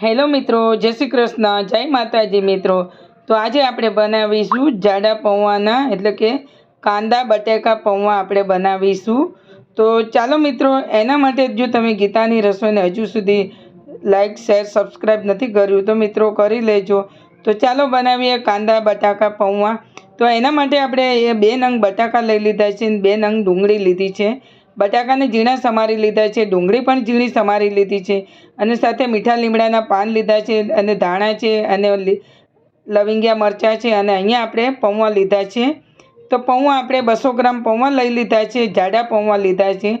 Hello મિત્રો, જય શ્રી કૃષ્ણ, જય માતાજી મિત્રો. તો આજે આપણે બનાવીશું જાડા પૌવાના એટલે કે કાંદા બટેકા પૌવા આપણે બનાવીશું. તો ચાલો મિત્રો, એના માટે જો તમે ગીતાની રસોઈને હજુ સુધી લાઇક શેર, સબસ્ક્રાઈબ નથી કર્યું, તો મિત્રો કરી લેજો. તો ચાલો બનાવીએ કાંદા બટાકા પૌવા તો એના માટે આપણે એ બે નંગ બટાકા લઈ લીધા છે અને બે નંગ ડુંગળી લીધી છે. બટાકાને ઝીણા સમારી લીધા છે, ડુંગળી પણ ઝીણી સમારી લીધી છે અને સાથે મીઠા લીમડાના પાન લીધા છે અને ધાણા છે અને લવિંગિયા મરચાં છે અને અહીંયા આપણે પૌવા લીધા છે. તો પૌવા આપણે બસો ગ્રામ પૌવા લઈ લીધા છે, જાડા પૌવા લીધા છે.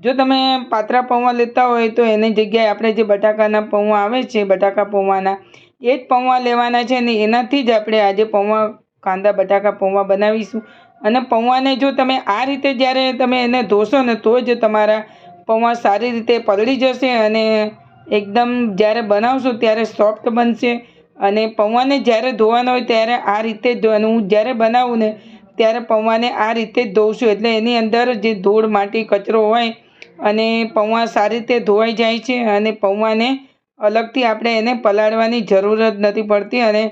જો તમે પાતળા પૌવા લેતા હોય તો એની જગ્યાએ આપણે જે બટાકાના પૌવા આવે છે, બટાકા પૌવાના એ જ પૌવા લેવાના છે અને એનાથી જ આપણે આજે પૌવા કાંદા, બટાકા, પૌવા બનાવીશું. અને પૌવાને જો તમે આ રીતે જ્યારે તમે એને ધોશો ને, તો જ તમારા પૌવા સારી રીતે પલળી જશે અને એકદમ જ્યારે બનાવશો ત્યારે સોફ્ટ બનશે. અને પૌવાને જ્યારે ધોવાના હોય ત્યારે આ રીતે જ ધોવાનું હું જ્યારે બનાવું ને, ત્યારે પૌવાને આ રીતે જ ધોઉં એટલે એની અંદર જે ધૂળ, માટી, કચરો હોય અને પૌવા સારી રીતે ધોવાઈ જાય છે અને પૌવાને અલગથી આપણે એને પલાળવાની જરૂર જ નથી પડતી અને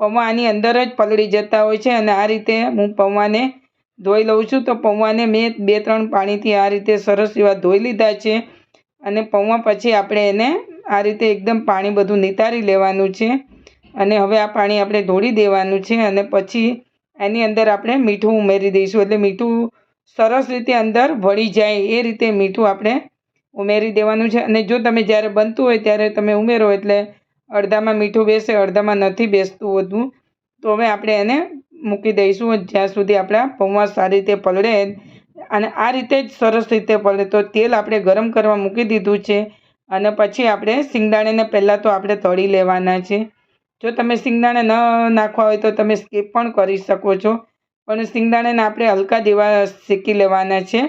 પૌવા આની અંદર જ પલળી જતા હોય છે અને આ રીતે હું પૌવાને ધોઈ લઉં છું. તો પૌવાને મેં બે ત્રણ પાણીથી આ રીતે સરસ એવા ધોઈ લીધા છે અને પૌવા પછી આપણે એને આ રીતે એકદમ પાણી બધું નિતારી લેવાનું છે અને હવે આ પાણી આપણે ધોળી દેવાનું છે અને પછી એની અંદર આપણે મીઠું ઉમેરી દઈશું. એટલે મીઠું સરસ રીતે અંદર વળી જાય એ રીતે મીઠું આપણે ઉમેરી દેવાનું છે. અને જો તમે જ્યારે બનતું હોય ત્યારે તમે ઉમેરો એટલે અડધામાં મીઠું બેસે, અડધામાં નથી બેસતું હોતું. તો હવે આપણે એને મૂકી દઈશું જ્યાં સુધી આપણા પૌવા સારી રીતે પલળે અને આ રીતે જ સરસ રીતે પલળે. તો તેલ આપણે ગરમ કરવા મૂકી દીધું છે અને પછી આપણે સિંગદાણાને પહેલાં તો આપણે તળી લેવાના છે. જો તમે સિંગદાણા ન નાખવા હોય તો તમે સ્કીપ પણ કરી શકો છો. પણ સિંગદાણાને આપણે હલકા જેવા શેકી લેવાના છે.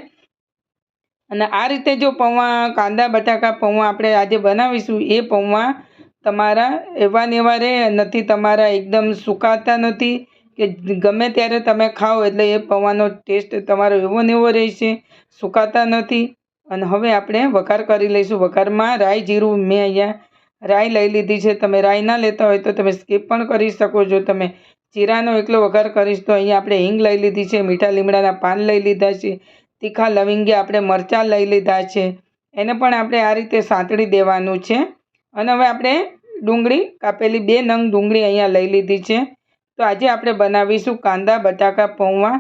અને આ રીતે જો પૌવા કાંદા, બટાકા પૌવા આપણે આજે બનાવીશું, એ પૌવા તમારા એવા નેવા રહે, નથી તમારા એકદમ સુકાતા નથી કે ગમે ત્યારે તમે ખાઓ એટલે એ પૌવાનો ટેસ્ટ તમારો એવો ને એવો રહેશે, સુકાતા નથી. અને હવે આપણે વઘાર કરી લઈશું. વઘારમાં રાઈ જીરું મેં અહીંયા રાઈ લઈ લીધી છે. તમે રાઈ ના લેતા હોય તો તમે સ્કીપ પણ કરી શકો છો. તમે જીરાનો એકલો વઘાર કરીશ તો અહીંયા આપણે હિંગ લઈ લીધી છે, મીઠા લીમડાના પાન લઈ લીધા છે, તીખા લવિંગે આપણે મરચાં લઈ લીધા છે. એને પણ આપણે આ રીતે સાંતળી દેવાનું છે. અને હવે આપણે ડુંગળી, કાપેલી બે નંગ ડુંગળી અહીંયા લઈ લીધી છે. તો આજે આપણે બનાવીશું કાંદા, બટાકા, પૌવા.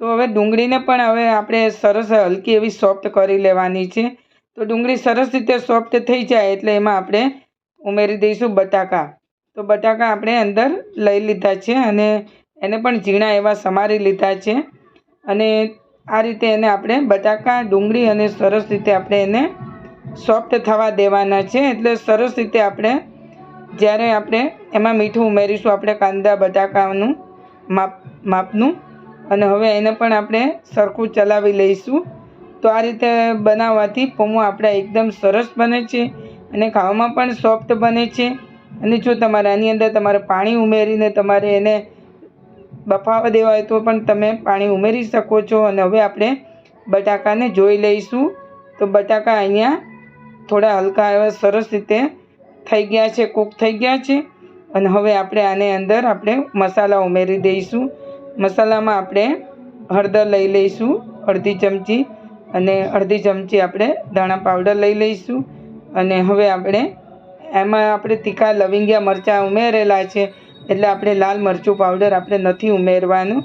તો હવે ડુંગળીને પણ હવે આપણે સરસ હલકી એવી સોફ્ટ કરી લેવાની છે. તો ડુંગળી સરસ રીતે સોફ્ટ થઈ જાય એટલે એમાં આપણે ઉમેરી દઈશું બટાકા. તો બટાકા આપણે અંદર લઈ લીધા છે અને એને પણ ઝીણા એવા સમારી લીધા છે. અને આ રીતે એને આપણે બટાકા, ડુંગળી અને સરસ રીતે આપણે એને સોફ્ટ થવા દેવાના છે, એટલે સરસ રીતે આપણે જ્યારે આપણે એમાં મીઠું ઉમેરીશું, આપણે કાંદા, બટાકાનું માપ, માપનું, અને હવે એને પણ આપણે સરખું ચલાવી લઈશું. તો આ રીતે બનાવવાથી પૌવા આપણા એકદમ સરસ બને છે, અને ખાવામાં પણ સોફ્ટ બને છે. અને જો તમારે આની અંદર તમારે પાણી ઉમેરીને તમારે એને બફાવા દેવા હોય તો પણ તમે પાણી ઉમેરી શકો છો. અને હવે આપણે બટાકાને જોઈ લઈશું. તો બટાકા અહીંયા થોડા હલકા એવા સરસ રીતે થઈ ગયા છે કૂક થઈ ગયા છે. અને હવે આપણે આને અંદર આપણે મસાલા ઉમેરી દઈશું. મસાલામાં આપણે હળદર લઈ લઈશું, અડધી ચમચી. અને અડધી ચમચી આપણે ધાણા પાવડર લઈ લઈશું. અને હવે આપણે એમાં આપણે તીખા લવિંગિયા મરચાં ઉમેરેલા છે, એટલે આપણે લાલ મરચું પાવડર આપણે નથી ઉમેરવાનું.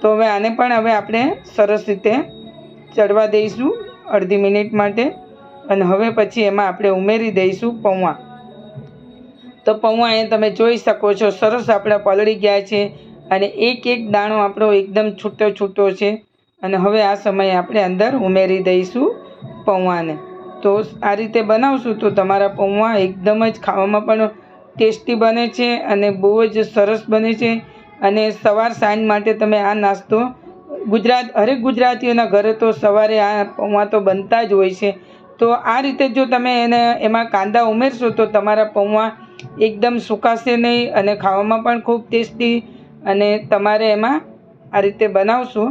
તો હવે આને પણ હવે આપણે સરસ રીતે ચડવા દઈશું અડધી મિનિટ માટે. અને હવે પછી એમાં આપણે ઉમેરી દઈશું પૌવા તો પૌવા એ તમે જોઈ શકો છો, સરસ આપણા પલળી ગયા છે અને એક એક દાણો આપણો એકદમ છૂટો છૂટો છે. અને હવે આ સમયે આપણે અંદર ઉમેરી દઈશું પૌવાને તો આ રીતે બનાવશું તો તમારા પૌવા એકદમ જ ખાવામાં પણ ટેસ્ટી બને છે અને બહુ જ સરસ બને છે. અને સવાર સાંજ માટે તમે આ નાસ્તો ગુજરાત, હરેક ગુજરાતીઓના ઘરે તો સવારે આ પૌવા તો બનતા જ હોય છે. તો આ રીતે જો તમે એને એમાં કાંદા ઉમેરશો તો તમારા પૌવા એકદમ સુકાશે નહીં અને ખાવામાં પણ ખૂબ ટેસ્ટી અને તમારે એમાં આ રીતે બનાવશો.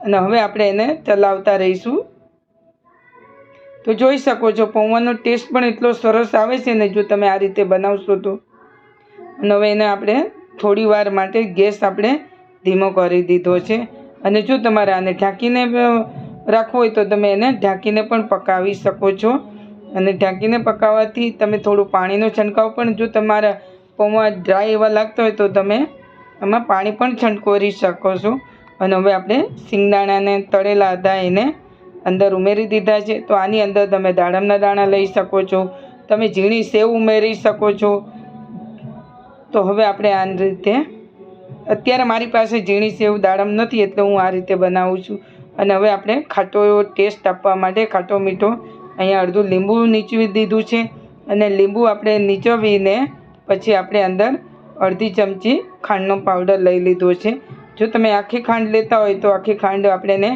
અને હવે આપણે એને ચલાવતા રહીશું. તો જોઈ શકો છો પૌવાનો ટેસ્ટ પણ એટલો સરસ આવે છે ને જો તમે આ રીતે બનાવશો તો. અને હવે એને આપણે થોડી વાર માટે ગેસ આપણે ધીમો કરી દીધો છે. અને જો તમારે આને ઢાંકીને રાખવું હોય તો તમે એને ઢાંકીને પણ પકાવી શકો છો. અને ઢાંકીને પકાવવાથી તમે થોડું પાણીનો છંટકાવ પણ, જો તમારા પૌવા ડ્રાય એવા લાગતા હોય તો તમે એમાં પાણી પણ છંટકોરી શકો છો. અને હવે આપણે સિંગદાણાને તળેલા હતા એને અંદર ઉમેરી દીધા છે. તો આની અંદર તમે દાડમના દાણા લઈ શકો છો. તમે ઝીણી સેવ ઉમેરી શકો છો. તો હવે આપણે આ રીતે, અત્યારે મારી પાસે ઝીણી સેવ દાડમ નથી એટલે હું આ રીતે બનાવું છું. અને હવે આપણે ખાટો ટેસ્ટ આપવા માટે ખાટો મીઠો અહીંયા અડધું લીંબુ નીચવી દીધું છે અને લીંબુ આપણે નીચવીને પછી આપણે અંદર અડધી ચમચી ખાંડનો પાવડર લઈ લીધો છે. જો તમે આખી ખાંડ લેતા હોય તો આખી ખાંડ આપણે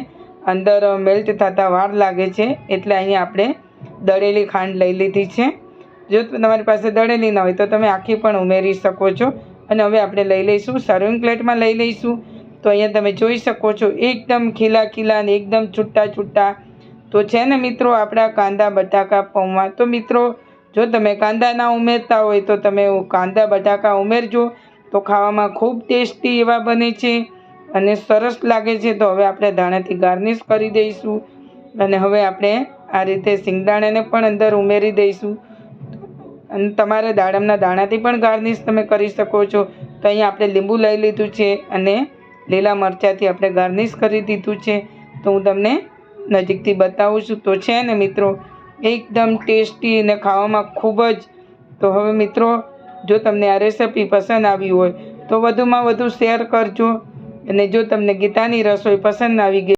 અંદર મેલ્ટ થતાં વાર લાગે છે એટલે અહીંયા આપણે દળેલી ખાંડ લઈ લીધી છે. જો તમારી પાસે દળેલી ન હોય તો તમે આખી પણ ઉમેરી શકો છો. અને હવે આપણે લઈ લઈશું સર્વિંગ પ્લેટમાં લઈ લઈશું. તો અહીંયા તમે જોઈ શકો છો, એકદમ ખીલા ખીલા અને એકદમ છૂટા છૂટા. તો છે ને મિત્રો આપણા કાંદા બટાકા પૌવા. તો મિત્રો, જો તમે કાંદા ના ઉમેરતા હોય તો તમે કાંદા બટાકા ઉમેરજો. તો ખાવામાં ખૂબ ટેસ્ટી એવા બને છે અને સરસ લાગે છે. તો હવે આપણે ધાણાથી ગાર્નિશ કરી દઈશું અને હવે આપણે આ રીતે સિંગદાણાને પણ અંદર ઉમેરી દઈશું. અને તમારે દાડમના દાણાથી પણ ગાર્નિશ તમે કરી શકો છો. તો અહીંયા આપણે લીંબુ લઈ લીધું છે અને લીલા મરચાંથી આપણે ગાર્નિશ કરી દીધું છે. તો હું તમને નજીકથી બતાવું છું. તો છે ને મિત્રો, એકદમ ટેસ્ટી અને ખાવામાં ખૂબ જ, તો હવે મિત્રો, જો તમને આ રેસિપી પસંદ આવી હોય, તો વધુમાં વધુ શેર કરજો. અને જો તમને ગીતાની રસોઈ પસંદ આવી ગઈ